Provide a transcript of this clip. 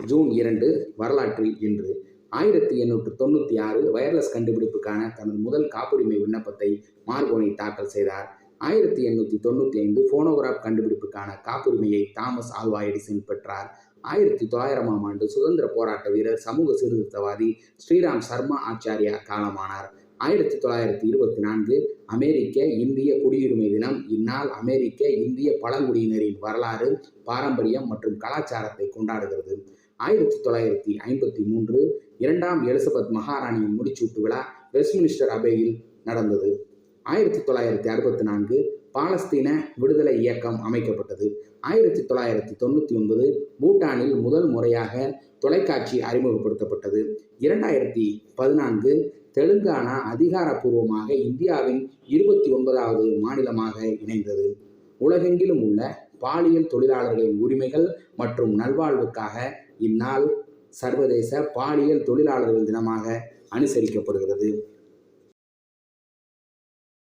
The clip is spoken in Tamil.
ஜூன் இரண்டு வரலாற்றில் இன்று ஆயிரத்தி எண்ணூற்று தொண்ணூற்றி ஆறு வயர்லெஸ் கண்டுபிடிப்புக்கான தனது முதல் காப்புரிமை விண்ணப்பத்தை மார்கோனி தாக்கல் செய்தார். ஆயிரத்தி எண்ணூற்றி தொண்ணூற்றி ஐந்து ஃபோனோகிராஃப் கண்டுபிடிப்புக்கான காப்புரிமையை தாமஸ் ஆல்வா எடிசன் பெற்றார். ஆயிரத்தி தொள்ளாயிரமாம் ஆண்டு சுதந்திர போராட்ட வீரர் சமூக சீர்திருத்தவாதி ஸ்ரீராம் சர்மா ஆச்சாரியா காலமானார். ஆயிரத்தி தொள்ளாயிரத்தி இருபத்தி நான்கு அமெரிக்க இந்திய குடியுரிமை தினம். இந்நாள் அமெரிக்க இந்திய பழங்குடியினரின் வரலாறு பாரம்பரியம் மற்றும் கலாச்சாரத்தை கொண்டாடுகிறது. ஆயிரத்தி தொள்ளாயிரத்தி ஐம்பத்தி மூன்று இரண்டாம் எலிசபெத் மகாராணியின் முடிச்சூட்டு விழா வெஸ்ட்மினிஸ்டர் அபேயில் நடந்தது. ஆயிரத்தி தொள்ளாயிரத்தி அறுபத்தி நான்கு பாலஸ்தீன விடுதலை இயக்கம் அமைக்கப்பட்டது. ஆயிரத்தி தொள்ளாயிரத்தி தொண்ணூற்றி ஒன்பது பூட்டானில் முதல் முறையாக தொலைக்காட்சி அறிமுகப்படுத்தப்பட்டது. இரண்டாயிரத்தி பதினான்கு தெலுங்கானா அதிகாரப்பூர்வமாக இந்தியாவின் இருபத்தி ஒன்பதாவது மாநிலமாக இணைந்தது. உலகெங்கிலும் உள்ள பாலியல் தொழிலாளர்களின் உரிமைகள் மற்றும் நல்வாழ்வுக்காக இந்நாள் சர்வதேச பாலியல் தொழிலாளர்கள் தினமாக அனுசரிக்கப்படுகிறது.